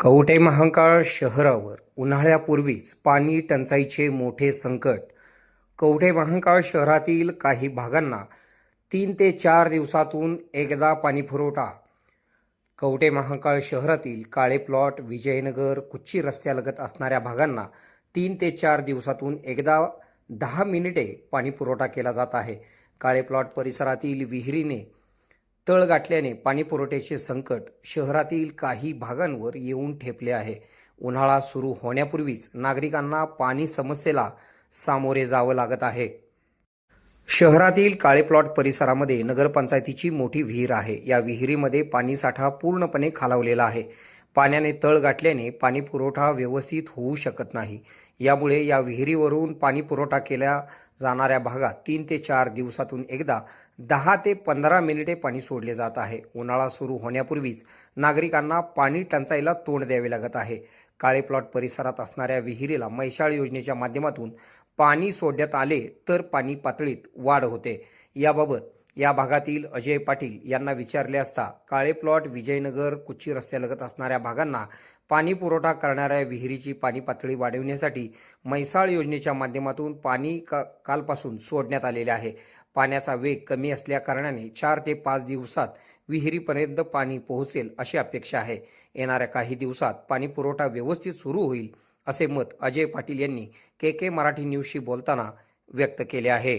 कवठे महाकाळ शहरावर उन्हाळ्यापूर्वीच पाणी टंचाईचे मोठे संकट. कवठे महाकाळ शहरातील काही भागांना तीन ते चार दिवसातून एकदा पाणीपुरवठा. कवठे महाकाळ शहरातील काळे प्लॉट विजयनगर कुच्ची रस्त्यालगत असणाऱ्या भागांना तीन ते चार दिवसातून एकदा दहा मिनिटे पाणीपुरवठा केला जात आहे. काळे प्लॉट परिसरातील विहिरीने तळ गाठल्याने पाणीपुरवठ्याचे संकट शहरातील काही भागांवर येऊन ठेपले आहे. उन्हाळा सुरू होण्यापूर्वीच नागरिकांना पाणी समस्येला सामोरे जावं लागत आहे. शहरातील काळे प्लॉट परिसरामध्ये नगरपंचायतीची मोठी विहीर आहे. या विहिरीमध्ये पाणीसाठा पूर्णपणे खालावलेला आहे. पाण्याने तळ गाठल्याने पाणी पुरवठा व्यवस्थित होऊ शकत नाही. यामुळे या विहिरीवरून पाणी पुरवठा केल्या जाणाऱ्या भागात तीन ते चार दिवसातून एकदा दहा ते पंधरा मिनिटे पाणी सोडले जात आहे. उन्हाळा सुरू होण्यापूर्वीच नागरिकांना पाणी टंचाईला तोंड द्यावे लागत आहे. काळे प्लॉट परिसरात असणाऱ्या विहिरीला मैशाळ योजनेच्या माध्यमातून पाणी सोडण्यात आले तर पाणी पातळीत वाढ होते. याबाबत या भागातील अजय पाटील यांना विचारले असता काळे प्लॉट विजयनगर कुच्ची रस्त्यालगत असणाऱ्या भागांना पाणी पुरवठा करणाऱ्या विहिरीची पाणी पातळी वाढवण्यासाठी म्हैसाळ योजनेच्या माध्यमातून पाणी का कालपासून सोडण्यात आलेले आहे. पाण्याचा वेग कमी असल्याकारणाने चार ते पाच दिवसात विहिरीपर्यंत पाणी पोहोचेल अशी अपेक्षा आहे. येणाऱ्या काही दिवसात पाणी पुरवठा व्यवस्थित सुरू होईल असे मत अजय पाटील यांनी के के मराठी न्यूजशी बोलताना व्यक्त केले आहे.